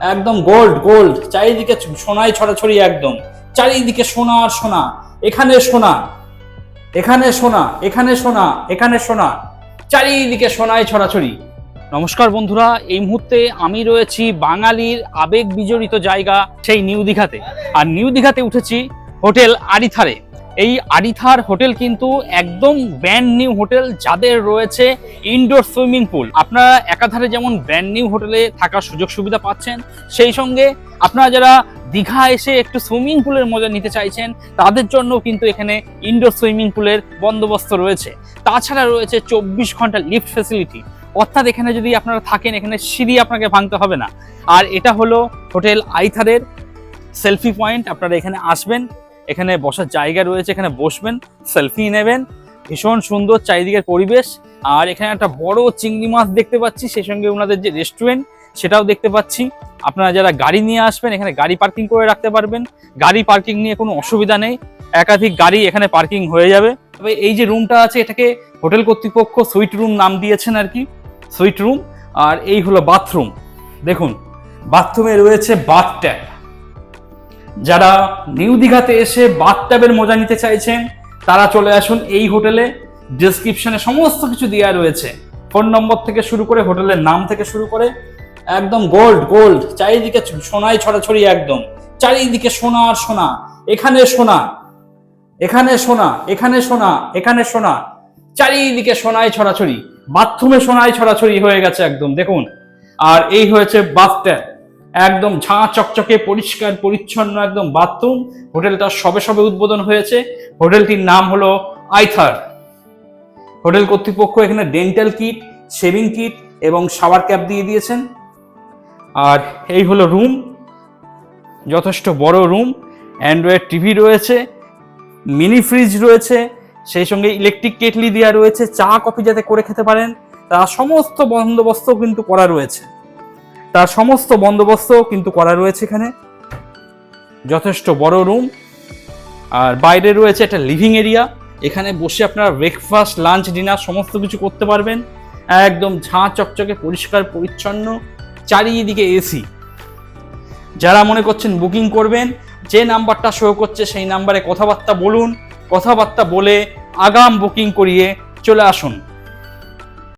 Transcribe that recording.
একদম gold gold চারিদিকে সোনায় ছড়াছড়ি একদম। চারিদিকে সোনা আর সোনা। এখানে সোনা এখানে সোনা এখানে সোনা এখানে সোনা। চারিদিকে সোনায় ছড়াছড়ি। নমস্কার বন্ধুরা, এই মুহূর্তে আমি রয়েছি বাঙালির আবেগ বিজড়িত জায়গা, সেই নিউ দীঘাতে। আর নিউ দীঘাতে উঠেছি হোটেল আরিথারে। এই আরিথার হোটেল কিন্তু একদম ব্র্যান্ড নিউ হোটেল যাদের রয়েছে ইনডোর সুইমিং পুল আপনারা একাধারে যেমন ব্র্যান্ড নিউ হোটেলে থাকার সুযোগ সুবিধা পাচ্ছেন, সেই সঙ্গে আপনারা যারা দীঘা এসে একটু সুইমিং পুলের মজা নিতে চাইছেন, তাদের জন্য কিন্তু এখানে ইনডোর সুইমিং পুলের বন্দোবস্ত রয়েছে। তাছাড়া রয়েছে চব্বিশ ঘণ্টা লিফট ফেসিলিটি অর্থাৎ এখানে যদি আপনারা থাকেন, এখানে সিঁড়ি আপনাকে ভাঙতে হবে না। আর এটা হলো হোটেল আইথারের সেলফি পয়েন্ট আপনারা এখানে আসবেন এখানে বসার জায়গা রয়েছে, এখানে বসবেন সেলফি নেবেন, ভীষণ সুন্দর চারিদিকের পরিবেশ। আর এখানে একটা বড় চিংড়ি মাছ দেখতে পাচ্ছি, সেই সঙ্গে ওনাদের যে রেস্টুরেন্ট সেটাও দেখতে পাচ্ছি। আপনারা যারা গাড়ি নিয়ে আসবেন, এখানে গাড়ি পার্কিং করে রাখতে পারবেন। গাড়ি পার্কিং নিয়ে কোনো অসুবিধা নেই। একাধিক গাড়ি এখানে পার্কিং হয়ে যাবে। তবে এই যে রুমটা আছে, এটাকে হোটেল কর্তৃপক্ষ সুইট রুম নাম দিয়েছেন আর কি সুইট রুম আর এই হলো বাথরুম দেখুন বাথরুমে রয়েছে বাথ ট্যাপ যারা নিউ দীঘাতে এসে বাথট্যাবের মজা নিতে চাইছেন, তারা চলে আসুন এই হোটেলে। ডেসক্রিপশনে সমস্ত কিছু দেওয়া রয়েছে। ফোন নম্বর থেকে শুরু করে হোটেলের নাম থেকে শুরু করে একদম গোল্ড গোল্ড চারিদিকে সোনায় ছড়াছড়ি একদম। চারিদিকে সোনা আর সোনা। এখানে সোনা এখানে সোনা এখানে সোনা এখানে সোনা। চারিদিকে সোনায় ছড়াছড়ি। বাথরুমে সোনায় ছড়াছড়ি হয়ে গেছে একদম, দেখুন। আর এই হয়েছে বাথট্যাব একদম ঝাঁ চকচকে, পরিষ্কার, পরিচ্ছন্ন, একদম বাথরুম। হোটেলটা সবে সবে উদ্বোধন হয়েছে। হোটেলটির নাম হলো আইথার। হোটেল কর্তৃপক্ষ এখানে ডেন্টাল কিট, শেভিং কিট এবং শাওয়ার ক্যাপ দিয়ে দিয়েছেন। আর এই হলো রুম। যথেষ্ট বড় রুম। অ্যান্ড্রয়েড টিভি রয়েছে, মিনি ফ্রিজ রয়েছে, সেই সঙ্গে ইলেকট্রিক কেটলি দেওয়া রয়েছে, চা, কফি যাতে করে খেতে পারেন তার সমস্ত বন্দোবস্ত কিন্তু করা রয়েছে। তার সমস্ত বন্দোবস্ত কিন্তু করা রয়েছে এখানে। যথেষ্ট বড় রুম আর বাইরে রয়েছে একটা লিভিং এরিয়া এখানে বসে আপনারা ব্রেকফাস্ট লাঞ্চ ডিনার সমস্ত কিছু করতে পারবেন। একদম ঝাঁ চকচকে, পরিষ্কার, পরিচ্ছন্ন, চারিদিকে এসি যারা মনে করছেন বুকিং করবেন, যে নাম্বারটা শো করছে সেই নাম্বারে কথাবার্তা বলুন। কথাবার্তা বলে আগাম বুকিং করিয়ে চলে আসুন।